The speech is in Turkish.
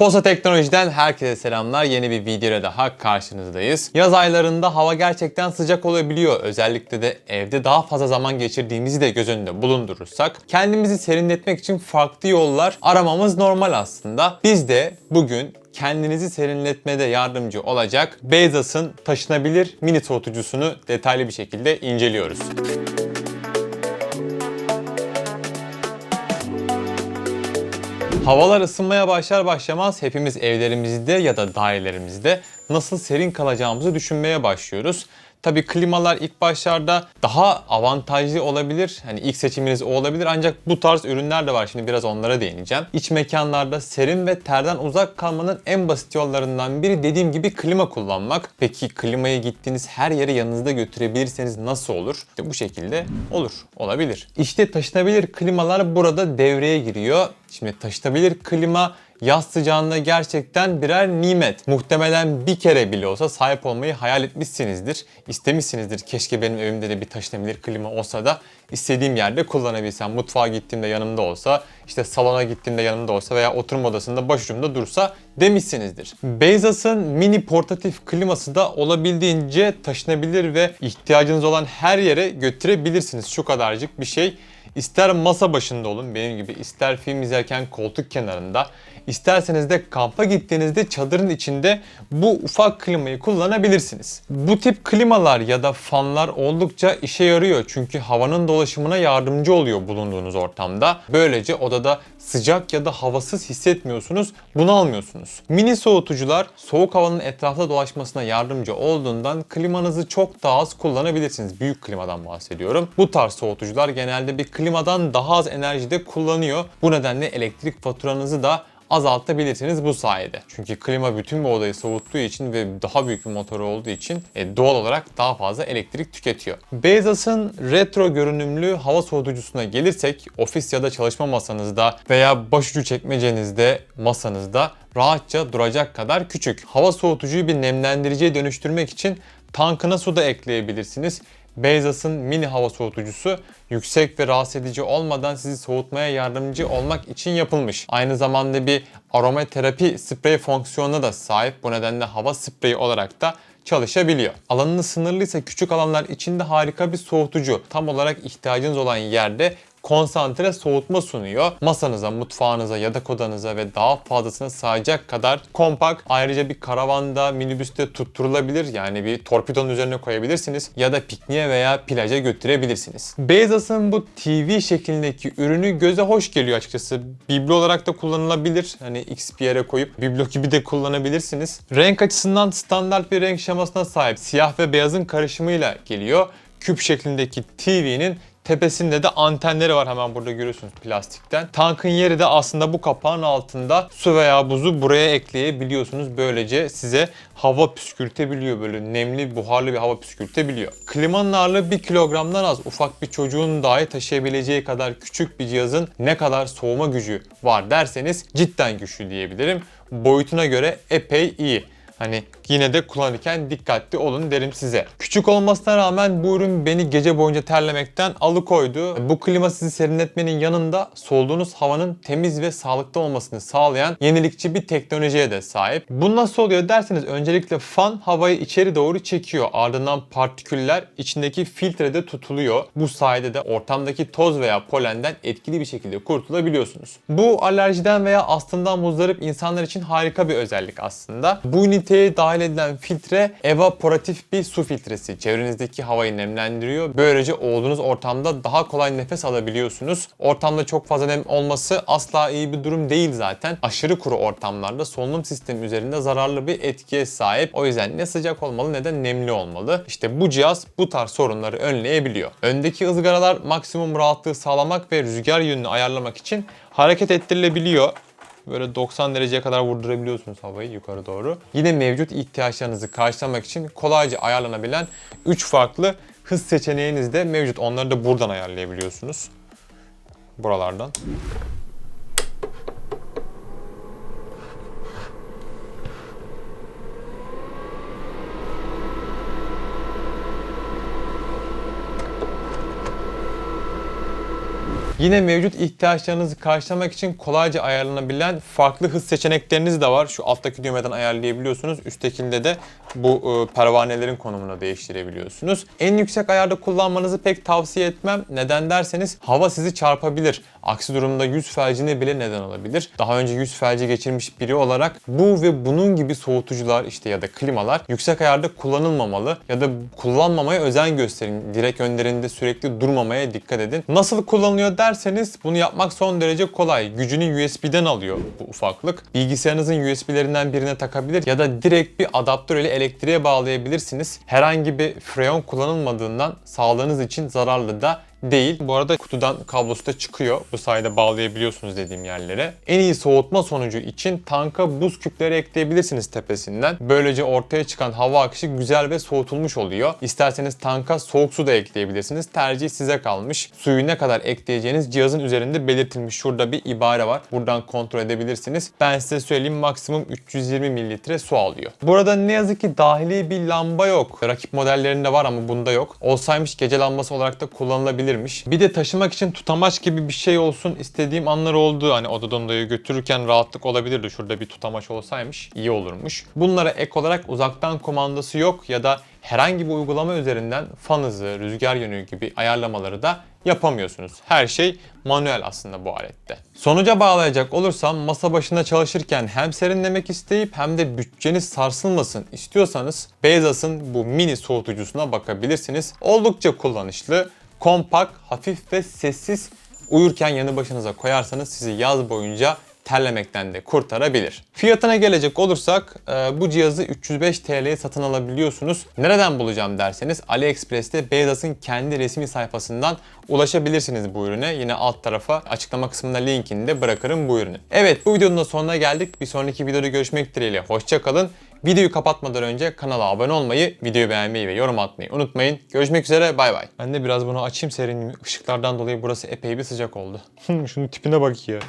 Posa Teknoloji'den herkese selamlar. Yeni bir videoyla daha karşınızdayız. Yaz aylarında hava gerçekten sıcak olabiliyor. Özellikle de evde daha fazla zaman geçirdiğimizi de göz önünde bulundurursak kendimizi serinletmek için farklı yollar aramamız normal aslında. Biz de bugün kendinizi serinletmede yardımcı olacak Bezos'ın taşınabilir mini soğutucusunu detaylı bir şekilde inceliyoruz. Havalar ısınmaya başlar başlamaz hepimiz evlerimizde ya da dairelerimizde nasıl serin kalacağımızı düşünmeye başlıyoruz. Tabii klimalar ilk başlarda daha avantajlı olabilir. Hani ilk seçiminiz o olabilir ancak bu tarz ürünler de var. Şimdi biraz onlara değineceğim. İç mekanlarda serin ve terden uzak kalmanın en basit yollarından biri dediğim gibi klima kullanmak. Peki klimayı gittiğiniz her yere yanınızda götürebilirseniz nasıl olur? İşte bu şekilde olur, olabilir. İşte taşınabilir klimalar burada devreye giriyor. Şimdi taşınabilir klima yaz sıcağında gerçekten birer nimet. Muhtemelen bir kere bile olsa sahip olmayı hayal etmişsinizdir. İstemişsinizdir. Keşke benim evimde de bir taşınabilir klima olsa da istediğim yerde kullanabilsem. Mutfağa gittiğimde yanımda olsa, işte salona gittiğimde yanımda olsa veya oturma odasında başucumda dursa demişsinizdir. Bezos'ın mini portatif kliması da olabildiğince taşınabilir ve ihtiyacınız olan her yere götürebilirsiniz. Şu kadarcık bir şey. İster masa başında olun benim gibi, ister film izlerken koltuk kenarında, isterseniz de kampa gittiğinizde çadırın içinde bu ufak klimayı kullanabilirsiniz. Bu tip klimalar ya da fanlar oldukça işe yarıyor çünkü havanın dolaşımına yardımcı oluyor bulunduğunuz ortamda. Böylece odada sıcak ya da havasız hissetmiyorsunuz, bunalmıyorsunuz. Mini soğutucular soğuk havanın etrafta dolaşmasına yardımcı olduğundan klimanızı çok daha az kullanabilirsiniz. Büyük klimadan bahsediyorum. Bu tarz soğutucular genelde bir klimadan daha az enerjide kullanıyor. Bu nedenle elektrik faturanızı da azaltabilirsiniz bu sayede. Çünkü klima bütün bir odayı soğuttuğu için ve daha büyük bir motoru olduğu için e, doğal olarak daha fazla elektrik tüketiyor. Bezos'ın retro görünümlü hava soğutucusuna gelirsek ofis ya da çalışma masanızda veya başucu çekmecenizde masanızda rahatça duracak kadar küçük. Hava soğutucuyu bir nemlendiriciye dönüştürmek için tankına su da ekleyebilirsiniz. Bezos'ın mini hava soğutucusu yüksek ve rahatsız edici olmadan sizi soğutmaya yardımcı olmak için yapılmış. Aynı zamanda bir aromaterapi sprey fonksiyonuna da sahip. Bu nedenle hava spreyi olarak da çalışabiliyor. Alanınız sınırlıysa küçük alanlar içinde harika bir soğutucu. Tam olarak ihtiyacınız olan yerde konsantre soğutma sunuyor. Masanıza, mutfağınıza, yatak odanıza ve daha fazlasına sığacak kadar kompakt. Ayrıca bir karavanda, minibüste tutturulabilir. Yani bir torpidonun üzerine koyabilirsiniz. Ya da pikniğe veya plaja götürebilirsiniz. Bezos'ın bu TV şeklindeki ürünü göze hoş geliyor açıkçası. Biblo olarak da kullanılabilir. Hani X koyup biblo gibi de kullanabilirsiniz. Renk açısından standart bir renk şemasına sahip. Siyah ve beyazın karışımıyla geliyor. Küp şeklindeki TV'nin Tepesinde de antenleri var hemen burada görüyorsunuz plastikten. Tankın yeri de aslında bu kapağın altında su veya buzu buraya ekleyebiliyorsunuz. Böylece size hava püskürtebiliyor böyle nemli buharlı bir hava püskürtebiliyor. Klimanın ağırlığı 1 kilogramdan az ufak bir çocuğun dahi taşıyabileceği kadar küçük bir cihazın ne kadar soğuma gücü var derseniz cidden güçlü diyebilirim. Boyutuna göre epey iyi. Hani yine de kullanırken dikkatli olun derim size. Küçük olmasına rağmen bu ürün beni gece boyunca terlemekten alıkoydu. Bu klima sizi serinletmenin yanında solduğunuz havanın temiz ve sağlıklı olmasını sağlayan yenilikçi bir teknolojiye de sahip. Bu nasıl oluyor derseniz öncelikle fan havayı içeri doğru çekiyor. Ardından partiküller içindeki filtrede tutuluyor. Bu sayede de ortamdaki toz veya polenden etkili bir şekilde kurtulabiliyorsunuz. Bu alerjiden veya astımdan muzdarip insanlar için harika bir özellik aslında. Bu üniteye dahil edilen filtre evaporatif bir su filtresi. Çevrenizdeki havayı nemlendiriyor. Böylece olduğunuz ortamda daha kolay nefes alabiliyorsunuz. Ortamda çok fazla nem olması asla iyi bir durum değil zaten. Aşırı kuru ortamlarda solunum sistemi üzerinde zararlı bir etkiye sahip. O yüzden ne sıcak olmalı ne de nemli olmalı. İşte bu cihaz bu tarz sorunları önleyebiliyor. Öndeki ızgaralar maksimum rahatlığı sağlamak ve rüzgar yönünü ayarlamak için hareket ettirilebiliyor. Böyle 90 dereceye kadar vurdurabiliyorsunuz havayı yukarı doğru. Yine mevcut ihtiyaçlarınızı karşılamak için kolayca ayarlanabilen 3 farklı hız seçeneğiniz de mevcut. Onları da buradan ayarlayabiliyorsunuz. Buralardan. Yine mevcut ihtiyaçlarınızı karşılamak için kolayca ayarlanabilen farklı hız seçenekleriniz de var. Şu alttaki düğmeden ayarlayabiliyorsunuz. Üsttekinde de bu e, pervanelerin konumunu değiştirebiliyorsunuz. En yüksek ayarda kullanmanızı pek tavsiye etmem. Neden derseniz hava sizi çarpabilir. Aksi durumda yüz felcine bile neden olabilir. Daha önce yüz felci geçirmiş biri olarak bu ve bunun gibi soğutucular işte ya da klimalar yüksek ayarda kullanılmamalı ya da kullanmamaya özen gösterin. Direk önlerinde sürekli durmamaya dikkat edin. Nasıl kullanılıyor derseniz bunu yapmak son derece kolay. Gücünü USB'den alıyor bu ufaklık. Bilgisayarınızın USB'lerinden birine takabilir ya da direkt bir adaptör ile elektriğe bağlayabilirsiniz. Herhangi bir freon kullanılmadığından sağlığınız için zararlı da değil. Bu arada kutudan kablosu da çıkıyor. Bu sayede bağlayabiliyorsunuz dediğim yerlere. En iyi soğutma sonucu için tanka buz küpleri ekleyebilirsiniz tepesinden. Böylece ortaya çıkan hava akışı güzel ve soğutulmuş oluyor. İsterseniz tanka soğuk su da ekleyebilirsiniz. Tercih size kalmış. Suyu ne kadar ekleyeceğiniz cihazın üzerinde belirtilmiş. Şurada bir ibare var. Buradan kontrol edebilirsiniz. Ben size söyleyeyim maksimum 320 mililitre su alıyor. Burada ne yazık ki dahili bir lamba yok. Rakip modellerinde var ama bunda yok. Olsaymış gece lambası olarak da kullanılabilirmiş. Bir de taşımak için tutamaç gibi bir şey olsun istediğim anlar oldu. Hani odadan odaya götürürken rahatlık olabilirdi. Şurada bir tutamaç olsaymış iyi olurmuş. Bunlara ek olarak uzaktan kumandası yok ya da herhangi bir uygulama üzerinden fan hızı, rüzgar yönü gibi ayarlamaları da yapamıyorsunuz. Her şey manuel aslında bu alette. Sonuca bağlayacak olursam masa başında çalışırken hem serinlemek isteyip hem de bütçeniz sarsılmasın istiyorsanız Bezos'ın bu mini soğutucusuna bakabilirsiniz. Oldukça kullanışlı, kompakt, hafif ve sessiz uyurken yanı başınıza koyarsanız sizi yaz boyunca terlemekten de kurtarabilir. Fiyatına gelecek olursak e, bu cihazı 305 TL'ye satın alabiliyorsunuz. Nereden bulacağım derseniz AliExpress'te Bezos'un kendi resmi sayfasından ulaşabilirsiniz bu ürüne. Yine alt tarafa açıklama kısmında linkini de bırakırım bu ürünün. Evet bu videonun da sonuna geldik. Bir sonraki videoda görüşmek dileğiyle. Hoşçakalın. Videoyu kapatmadan önce kanala abone olmayı, videoyu beğenmeyi ve yorum atmayı unutmayın. Görüşmek üzere bay bay. Ben de biraz bunu açayım serinliğimi. Işıklardan dolayı burası epey bir sıcak oldu. Şunun tipine bak ya.